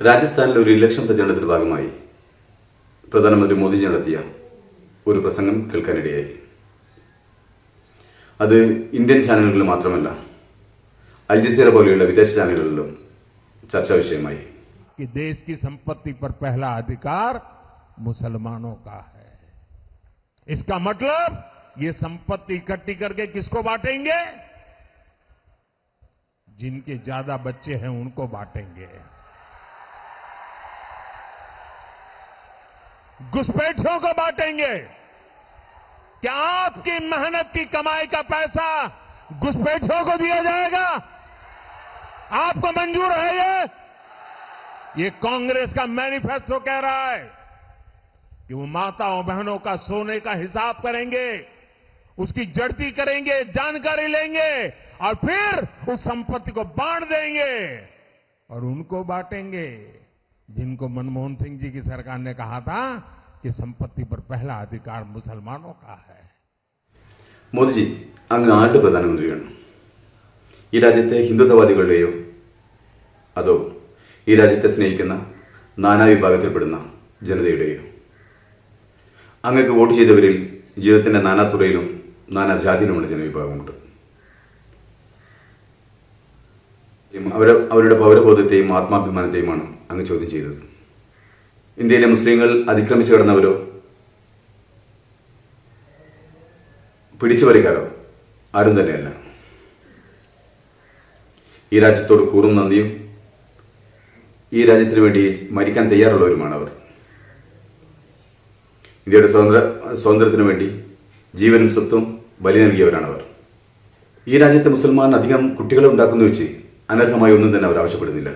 രാജസ്ഥാനിൽ ഒരു ഇലക്ഷൻ പ്രചരണത്തിന്റെ ഭാഗമായി പ്രധാനമന്ത്രി മോദിജി നടത്തിയ ഒരു പ്രസംഗം കേൾക്കാനിടയായി അത് ഇന്ത്യൻ ചാനലുകളിൽ മാത്രമല്ല അൽ ജസീറ പോലെയുള്ള വിദേശ ചാനലുകളിലും ചർച്ചാ വിഷയമായി कि देश की संपत्ति पर पहला अधिकार मुसलमानों का है इसका मतलब ये संपत्ति इकट्ठी करके किसको बांटेंगे जिनके ज्यादा बच्चे हैं उनको बांटेंगे घुसपैठियों को बांटेंगे। क्या आपकी मेहनत की कमाई का पैसा घुसपैठियों को दिया जाएगा? आपको मंजूर है ये? ये कांग्रेस का मैनिफेस्टो कह रहा है कि वो माताओं बहनों का सोने का हिसाब करेंगे, उसकी जड़ती करेंगे, जानकारी लेंगे और फिर उस संपत्ति को बांट देंगे और उनको बांटेंगे। जिनको मनमोहन सिंह जी की सरकार ने कहा था कि संपत्ति पर पहला अधिकार मुसलमानों का है മോദിജി അങ്ങ് ആരുടെ പ്രധാനമന്ത്രിയാണ് ഈ രാജ്യത്തെ ഹിന്ദുത്വവാദികളുടെയോ അതോ ഈ രാജ്യത്തെ സ്നേഹിക്കുന്ന നാനാ വിഭാഗത്തിൽപ്പെടുന്ന ജനതയുടെയോ അങ്ങക്ക് വോട്ട് ചെയ്തവരിൽ ജീവിതത്തിന്റെ നാനാ തുറയിലും നാനാ ജാതിയിലുമുള്ള ജനവിഭാഗമുണ്ട് അവരെ അവരുടെ പൗരബോധത്തെയും ആത്മാഭിമാനത്തെയുമാണ് അങ്ങ് ചോദ്യം ചെയ്തത്. ഇന്ത്യയിലെ മുസ്ലിങ്ങൾ അതിക്രമിച്ചു കിടന്നവരോ? വരികാരോ ആരും തന്നെയല്ല. ഈ രാജ്യത്തോട് കൂറും നന്ദിയും ഈ രാജ്യത്തിന് വേണ്ടി മരിക്കാൻ തയ്യാറുള്ളവരുമാണ് അവർ. ഇന്ത്യയുടെ സ്വതന്ത്ര സ്വാതന്ത്ര്യത്തിന് വേണ്ടി ജീവനും സ്വത്തും ബലി നൽകിയവരാണ് അവർ ഈ രാജ്യത്തെ മുസൽമാൻ അധികം കുട്ടികളെ ഉണ്ടാക്കുന്നു വെച്ച് അനർഹമായി ഒന്നും തന്നെ അവർ ആവശ്യപ്പെടുന്നില്ല.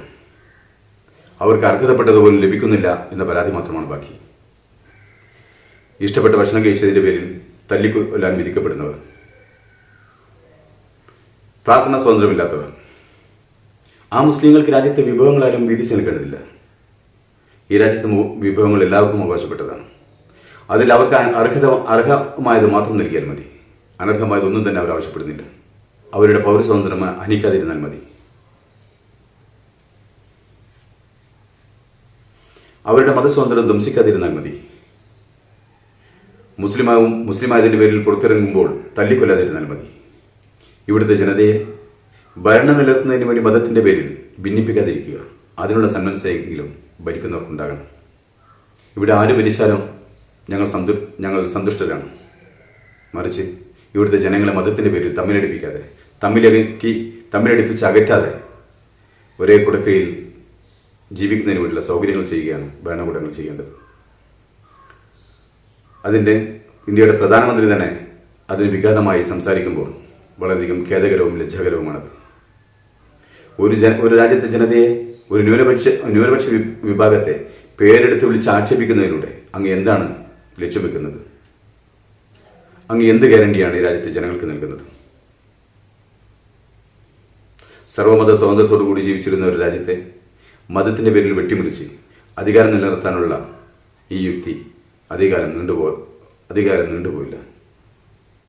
അവർക്ക് അർഹതപ്പെട്ടതുപോലും ലഭിക്കുന്നില്ല എന്ന പരാതി മാത്രമാണ് ബാക്കി. ഇഷ്ടപ്പെട്ട ഭക്ഷണം കഴിച്ചതിന്റെ പേരിൽ തല്ലിക്കൊല്ലാൻ വിധിക്കപ്പെടുന്നവർ. പ്രാർത്ഥന സ്വാതന്ത്ര്യമില്ലാത്തവർ. ആ മുസ്ലിങ്ങൾക്ക് രാജ്യത്തെ വിഭവങ്ങളാരും വീതിച്ചു നൽകേണ്ടതില്ല. ഈ രാജ്യത്തെ വിഭവങ്ങൾ എല്ലാവർക്കും അവകാശപ്പെട്ടതാണ്. അതിൽ അവർക്ക് അർഹത അർഹമായത് മാത്രം നൽകിയാൽ മതി. അനർഹമായതൊന്നും തന്നെ അവർ ആവശ്യപ്പെടുന്നില്ല. അവരുടെ പൗരസ്വാതന്ത്ര്യം ഹനിക്കാതിരുന്നാൽ മതി. അവരുടെ മതസ്വാതന്ത്ര്യം ധ്വംസിക്കാതിരുന്നാൽ മതി. മുസ്ലിമാവും മുസ്ലിമായതിന്റെ പേരിൽ പുറത്തിറങ്ങുമ്പോൾ തല്ലിക്കൊല്ലാതിരുന്നാൽ മതി. ഇവിടുത്തെ ജനതയെ ഭരണം നിലനിർത്തുന്നതിന് വേണ്ടി മതത്തിന്റെ പേരിൽ ഭിന്നിപ്പിക്കാതിരിക്കുക. അതിനുള്ള സന്മനസ്സെങ്കിലും ഭരിക്കുന്നവർക്കുണ്ടാകണം. ഇവിടെ ആര് ഭരിച്ചാലും ഞങ്ങൾ സന്തു ഞങ്ങൾ സന്തുഷ്ടരാണ്. മറിച്ച് ഇവിടുത്തെ ജനങ്ങളെ മതത്തിന്റെ പേരിൽ തമ്മിലടിപ്പിക്കാതെ തമ്മിലകറ്റി തമ്മിലടിപ്പിച്ച് അകറ്റാതെ ഒരേ കുടക്കീഴിൽ ജീവിക്കുന്നതിന് വേണ്ടിയുള്ള സൗകര്യങ്ങൾ ചെയ്യുകയാണ് ഭരണകൂടങ്ങൾ ചെയ്യേണ്ടത്. അതിന്റെ ഇന്ത്യയുടെ പ്രധാനമന്ത്രി തന്നെ അതിന് വിഘാതമായി സംസാരിക്കുമ്പോൾ വളരെയധികം ഖേദകരവും ലജ്ജാകരവുമാണത്. ഒരു ജന ഒരു രാജ്യത്തെ ജനതയെ ഒരു ന്യൂനപക്ഷ ന്യൂനപക്ഷ വിഭാഗത്തെ പേരെടുത്ത് വിളിച്ച് ആക്ഷേപിക്കുന്നതിലൂടെ അങ്ങ് എന്താണ് ലക്ഷ്യം വെക്കുന്നത്? അങ്ങ് എന്ത് ഗ്യാരണ്ടിയാണ് ഈ രാജ്യത്തെ ജനങ്ങൾക്ക് നൽകുന്നത്? സർവമത സ്വാതന്ത്ര്യത്തോടു കൂടി ജീവിച്ചിരുന്ന ഒരു രാജ്യത്തെ മതത്തിന്റെ പേരിൽ വെട്ടിമുറിച്ച് അധികാരം നിലനിർത്താനുള്ള ഈ യുക്തി അധികാരം നീണ്ടുപോ അധികാരം നീണ്ടുപോയില്ല.